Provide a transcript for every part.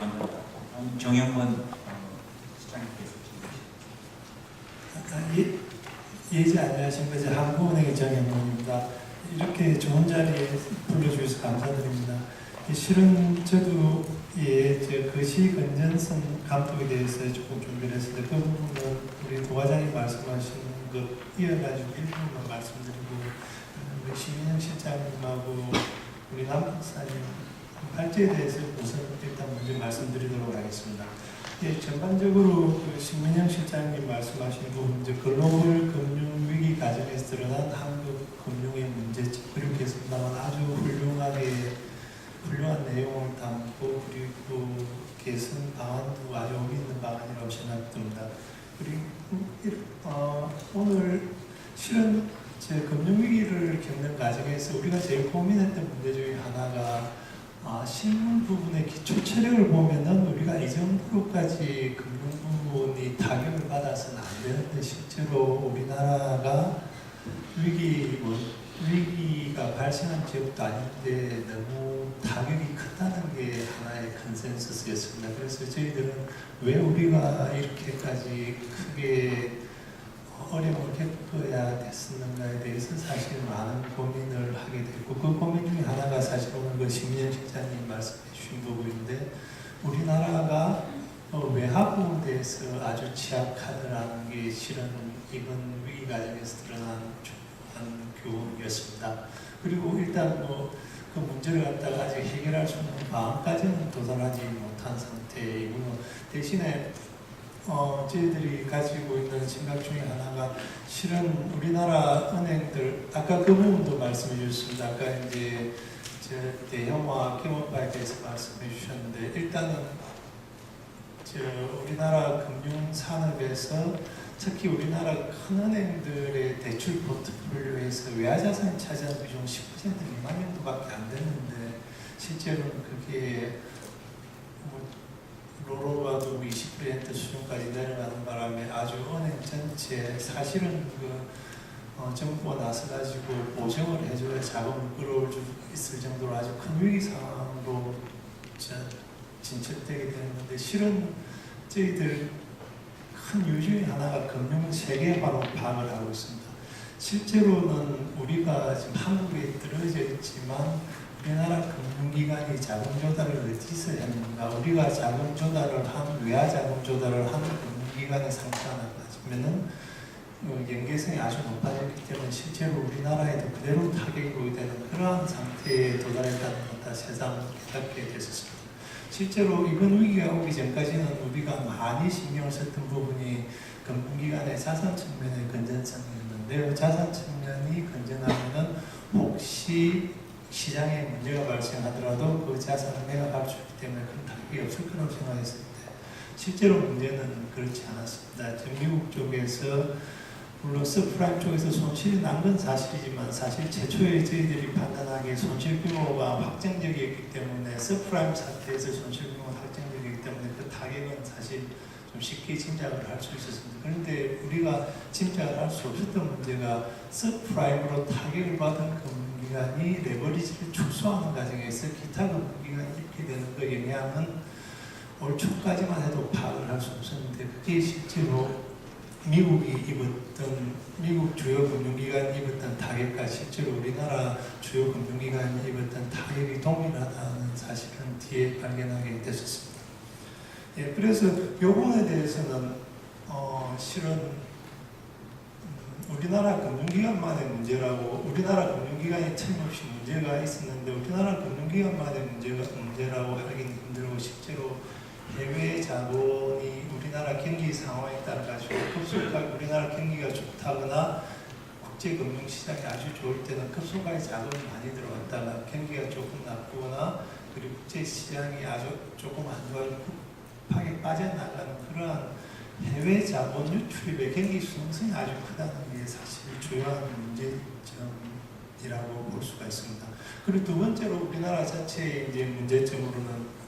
다음 정영원 어, 시장님께서 예, 예지 안녕하신 거죠. 한국은행의 정영문입니다. 이렇게 좋은 자리에 불러주셔서 감사드립니다. 예, 실은 저도 예, 저 거시 건전성 감독에 대해서 조금 준비를 했는데 그 부분은 우리 도과장님 말씀하신 것 이어가지고 일부만 말씀드리고 시민영 실장님하고 우리 남 박사님 발제에 대해서 우선 일단 먼저 말씀드리도록 하겠습니다. 예, 전반적으로 그 신민영 실장님 말씀하신 부분, 이제 글로벌 금융 위기 과정에서 드러난 한국 금융의 문제점 그리고 계속나만 아주 훌륭하게 훌륭한 내용을 담고 그리고 개선 방안도 아주 의미 있는 방안이라고 생각됩니다. 그리고 일- 어, 오늘 실은 제 금융 위기를 겪는 과정에서 우리가 제일 고민했던 문제 중에 하나가 아, 실물 부분의 기초 체력을 보면은 우리가 이 정도로까지 금융 부분이 타격을 받아서는 안 되는데 실제로 우리나라가 위기 뭐, 위기가 발생한 지역도 아닌데 너무 타격이 크다는 게 하나의 컨센서스였습니다. 그래서 저희들은 왜 우리가 이렇게까지 크게 어려움을 겪어야 됐었는가에 대해서 사실 많은 고민을 하게 됐고 그 고민 중에 하나가 사실 오늘 그 심리현 실장님 말씀해 주신 부분인데 우리나라가 어, 외화부에 대해서 아주 취약하다라는 게 실은 이번 위기 과정에서 드러난 중요한 교훈이었습니다. 그리고 일단 뭐 그 문제를 갖다가 아직 해결할 수 있는 방안까지는 도달하지 못한 상태이고 대신에 어, 저희들이 가지고 있는 생각 중에 하나가 실은 우리나라 은행들 아까 그 부분도 말씀해 주셨습니다. 아까 이제 저 대형화 기업화에 대해서 말씀해 주셨는데 일단은 저 우리나라 금융 산업에서 특히 우리나라 큰 은행들의 대출 포트폴리오에서 외화자산이 차지하는 비중 10% 미만 정도밖에 안 되는데 실제로는 그게 뭐 로로가도 20% 수준까지 내려가는 바람에 아주 은행 전체 사실은 그 어, 정부가 나서가지고 보증을 해줘야 자금을 끌어올 수 있을 정도로 아주 큰 위기 상황으로 저, 진척되게 되는 건데 실은 저희들 큰 이유 중에 하나가 금융 세계화로 파악을 하고 있습니다. 실제로는 우리가 지금 한국에 들어져 있지만 우리나라 금융기관이 자금 조달을 어디서 했는가? 우리가 자금 조달을 한 외화 자금 조달을 한 금융기관의 상태가 따지면은 어, 연계성이 아주 높아졌기 때문에 실제로 우리나라에도 그대로 오게 되는 그러한 상태에 도달했다는 것다 세상 깨닫게 됐었습니다. 실제로 이번 위기가 오기 전까지는 우리가 많이 신경을 썼던 부분이 금융기관의 자산 측면의 건전성이었는데요. 자산 측면이 건전하면은 혹시 시장에 문제가 발생하더라도 그 자산을 매각할 수 있기 때문에 큰 타격이 없을 거라고 생각했을 때 실제로 문제는 그렇지 않았습니다. 미국 쪽에서 물론 서프라임 쪽에서 손실이 난 건 사실이지만 사실 최초에 저희들이 판단하기에 손실 규모가 확정적이었기 때문에 서프라임 사태에서 손실 규모가 확정적이기 때문에 그 타격은 사실 좀 쉽게 짐작을 할 수 있었습니다. 그런데 우리가 짐작을 할 수 없었던 문제가 서프라임으로 타격을 받은 금융 기관이 레버리지를 축소하는 과정에서 기타 금융기관이 입게 되는 그 영향은 올 초까지만 해도 파악을 할 수 없었는데 그게 실제로 미국이 입었던 미국 주요 금융기관이 입었던 타격과 실제로 우리나라 주요 금융기관이 입었던 타격이 동일하다는 사실은 뒤에 발견하게 됐었습니다. 예, 그래서 요번에 대해서는 어, 실은 음, 우리나라 금융기관만의 문제라고 우리나라 금융 기관이 틀림없이 문제가 있었는데 우리나라 금융기관만의 문제가 문제라고 하기는 힘들고 실제로 해외 자본이 우리나라 경기 상황에 따라 가지고 급속하게 우리나라 경기가 좋다거나 국제 금융 시장이 아주 좋을 때는 급속하게 자금이 많이 들어왔다가 경기가 조금 나쁘거나 그리고 국제 시장이 아주 조금 안 좋아지고 급하게 빠져나가는 그러한 해외 자본 유출입의 경기 수능성이 아주 크다는 게 사실 주요한 문제점 이라고 볼 수가 있습니다. 그리고 두 번째로 우리나라 자체의 이제 문제점으로는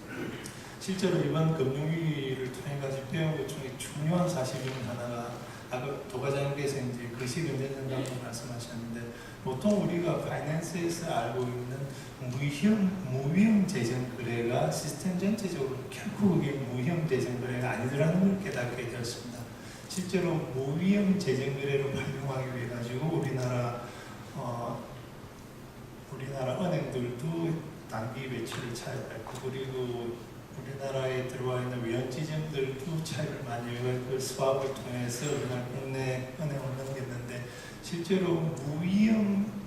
실제로 이번 금융위기를 통해 가지고 배운 것 중에 중요한 사실 중 하나가 아까 도과장님께서 이제 거시근전성감도 말씀하셨는데 보통 우리가 파이낸스에서 알고 있는 무형 무형 재정 거래가 시스템 전체적으로 결코 그게 무형 재정 거래가 아니더라는 걸 깨닫게 되었습니다. 실제로 무형 재정 거래를 활용하기 위해 가지고 우리나라 어, 우리나라 은행들도 단기 매출을 차입했고 그리고 우리나라에 들어와 있는 위원지점들도 차입을 많이 해서 그 수합을 통해서 우리나라 국내 은행을 넘겼는데 실제로 무위험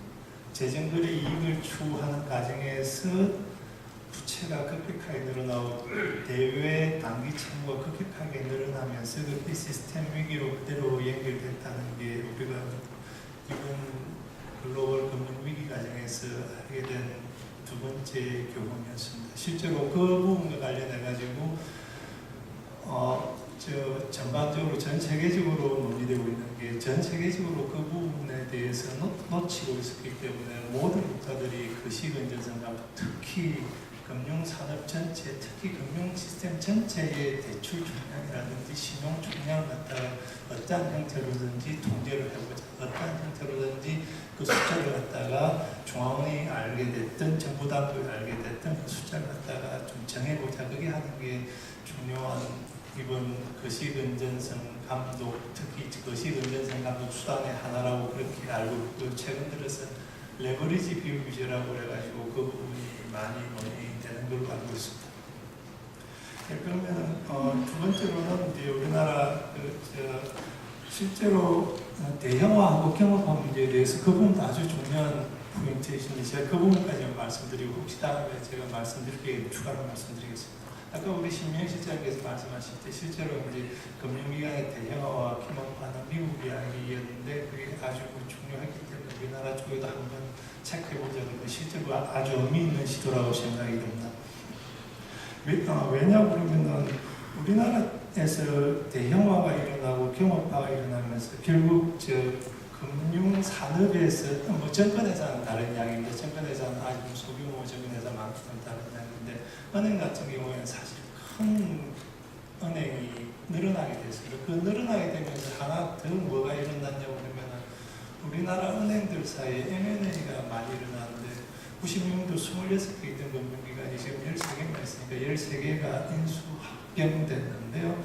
재정거래 이익을 추구하는 과정에서 부채가 급격하게 늘어나고 대외 단기 채무가 급격하게 늘어나면서 그 시스템 위기로 그대로 연결됐다는 게 우리가 이번 글로벌 금융 위기 과정에서 하게 된 두 번째 교훈이었습니다. 실제로 그 부분과 관련해 가지고 어 저 전반적으로 전 세계적으로 논의되고 있는 게 전 세계적으로 그 부분에 대해서 놓, 놓치고 있었기 때문에 모든 국가들이 그 시근전선감 특히 금융산업 전체, 특히 금융 시스템 전체의 대출 총량이라든지 신용 총량을 갖다가 어떠한 형태로든지 통제를 해보자. 어떠한 형태로든지 그 숫자를 갖다가 중앙은행이 알게 됐든 정부 당국이 알게 됐든 그 숫자를 갖다가 좀 정해보자. 그게 하는 게 중요한 이번 거시근전성 감독, 특히 거시근전성 감독 수단의 하나라고 그렇게 알고 있고 최근 들어서 레버리지 비율 규제라고 그래가지고 그 부분이 많이 논의 되는 걸로 알고 있습니다. 네, 그러면 어, 두 번째로는 이제 우리나라 그, 저, 실제로 대형화하고 경험화 문제에 대해서 그 부분도 아주 중요한 포인트이신데 제가 그 부분까지 말씀드리고 혹시 다음에 제가 말씀드릴 게 추가로 말씀드리겠습니다. 아까 우리 신명 실장께서 말씀하실 때 실제로 이제 금융기관의 대형화와 경험화는 미국 이야기였는데 그게 아주 중요하기 쪽에도 한번 체크해보자는 게 실제로 아주 의미 있는 시도라고 생각이 듭니다. 왜, 아, 왜냐 그러면은 우리나라에서 대형화가 일어나고 경업화가 일어나면서 결국 저 금융 산업에서 뭐 정권에서는 다른 이야기인데 정권에서는 아주 소규모 정권에서만큼 다른 이야기인데 은행 같은 경우에는 사실 큰 은행이 늘어나게 됐습니다. 그 늘어나게 되면서 하나 더 뭐가 일어났냐고 그러면은 우리나라 은행들 사이에 M&A가 많이 일어나는데 96년도 26개 있던 금융기관이 지금 13개가 있으니까 13개가 인수 합병됐는데요.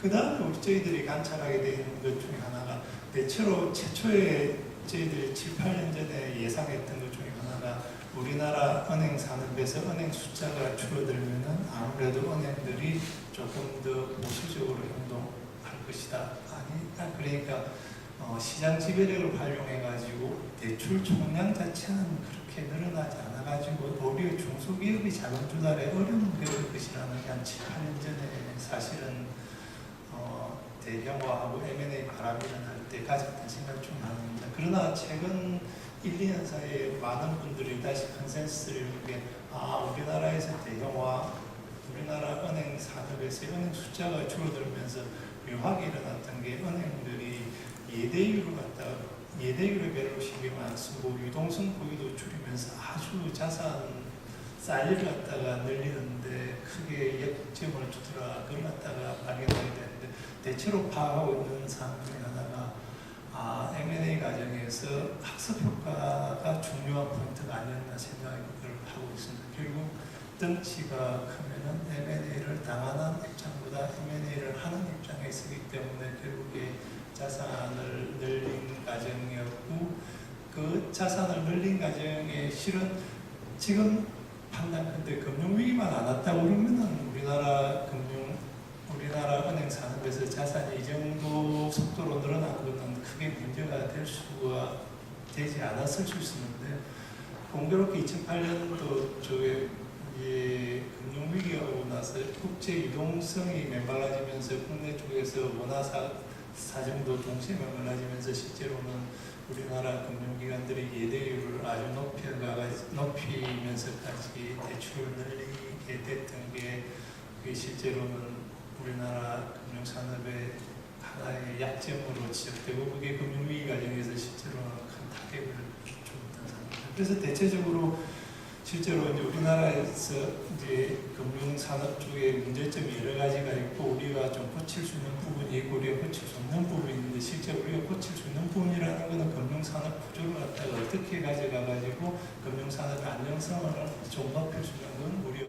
그 다음에 우리 저희들이 관찰하게 되는 것 중에 하나가 대체로 최초에 저희들이 7, 8년 전에 예상했던 것 중에 하나가 우리나라 은행 산업에서 은행 숫자가 줄어들면은 아무래도 은행들이 조금 더 보수적으로 행동할 것이다. 아니, 아, 그러니까 어, 시장 지배력을 활용해 가지고 대출 총량 자체는 그렇게 늘어나지 않아 가지고 오히려 중소기업이 자금 조달에 어려움을 겪을 것이라는 게 한 7, 8년 전에 사실은 어, 대형화하고 M&A 바람이 일어날 때 가졌던 생각 중 하나입니다. 그러나 최근 1, 2년 사이에 많은 분들이 다시 컨센서스를 이루는 게 아, 우리나라에서 대형화, 우리나라 은행 산업에서 은행 숫자가 줄어들면서 묘하게 일어났던 게 은행들이 예대율을 갖다가 예대율의 배로 신경 안 쓰고 유동성 보유도 줄이면서 아주 자산 사이즈를 갖다가 늘리는데 크게 역점을 주더라. 그걸 갖다가 발견하게 되는데 대체로 파악하고 있는 사항 중에 하나가 아, M&A 과정에서 학습 효과가 중요한 포인트가 아니었나 생각을 하고 있습니다. 결국 덩치가 크면은 M&A를 당하는 입장보다 M&A를 하는 입장에 있기 때문에 결국에 자산을 늘린 과정이었고 그 자산을 늘린 과정에 실은 지금 판단컨대 금융위기만 안 왔다고 그러면은 우리나라 금융 우리나라 은행 산업에서 자산이 이 정도 속도로 늘어난 것은 크게 문제가 될 수가 되지 않았을 수 있었는데 공교롭게 2008년도 쪽에 이 금융위기가 오고 나서 국제 유동성이 메말라지면서 국내 쪽에서 원화 사, 사정도 동시에 메말라지면서 실제로는 우리나라 금융기관들이 예대율을 아주 높여가 높이면서까지 대출을 늘리게 됐던 게 그게 실제로는 우리나라 금융산업의 하나의 약점으로 지적되고 그게 금융위기 과정에서 실제로는 큰 타격을 줬던 상황입니다. 그래서 대체적으로 실제로 이제 우리나라에서 이제 금융산업 쪽에 문제점이 여러 가지가 있고 우리가 좀 고칠 수 있는 부분이 있고 우리가 고칠 수 없는 부분이 있는데 실제 우리가 고칠 수 있는 부분이라는 것은 금융산업 구조를 갖다가 어떻게 가져가 가지고 금융산업의 안정성을 좀 높일 수 있는 건 우리